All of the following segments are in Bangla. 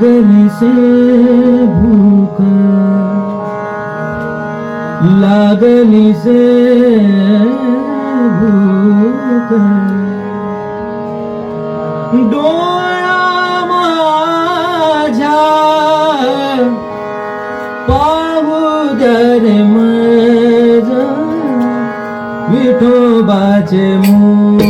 लागने से भूख लागने से भूख डोळा माझा पाहू दर माझा विठोबाचे मूळ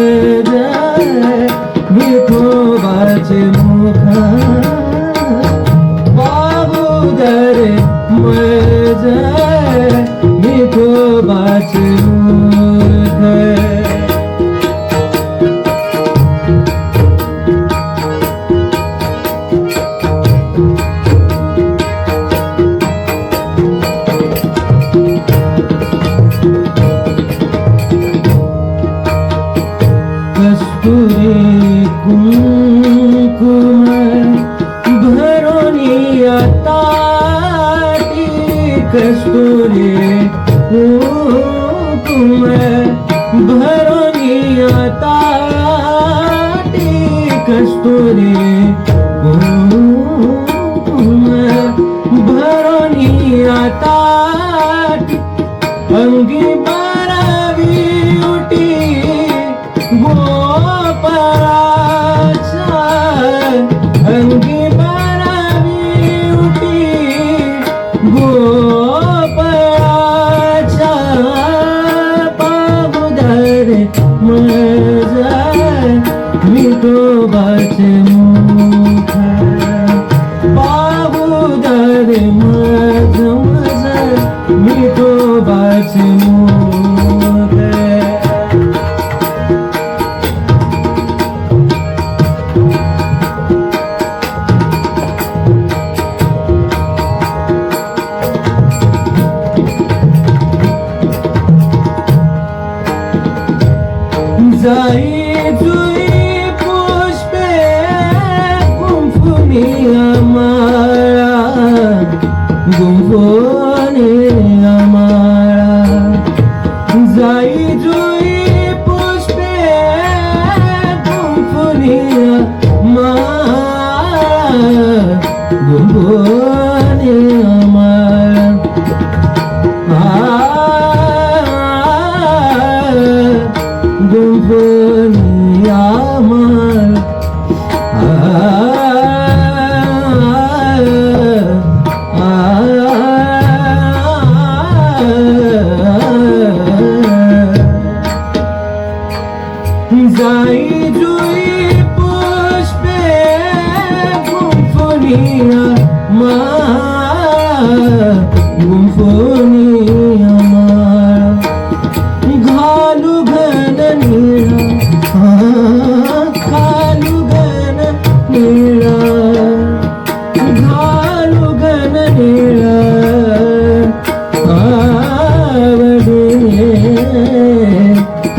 हो, तुम्हें भरोनी ताटी कस्तुरी গোপনে আমারা যাই জুই পুষ্পে গুম্ফনিয়া মা গোপনে আমার যাই জুই পুষ্পে গুমফনিয়া মা গুমফনি আমার ঘালু ঘন নীড়া ঘালু ঘন নীড়া ঘালু ঘন নীড়া आवड़े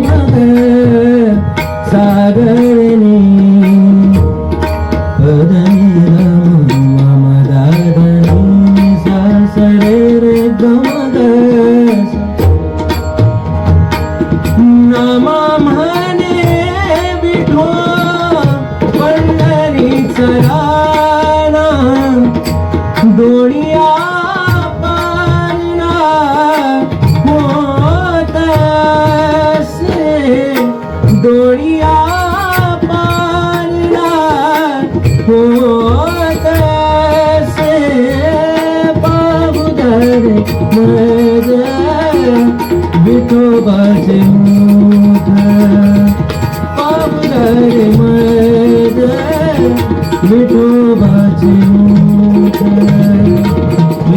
mother विठोबाचे मोठ पावलारे मध विठोबाचे मोठ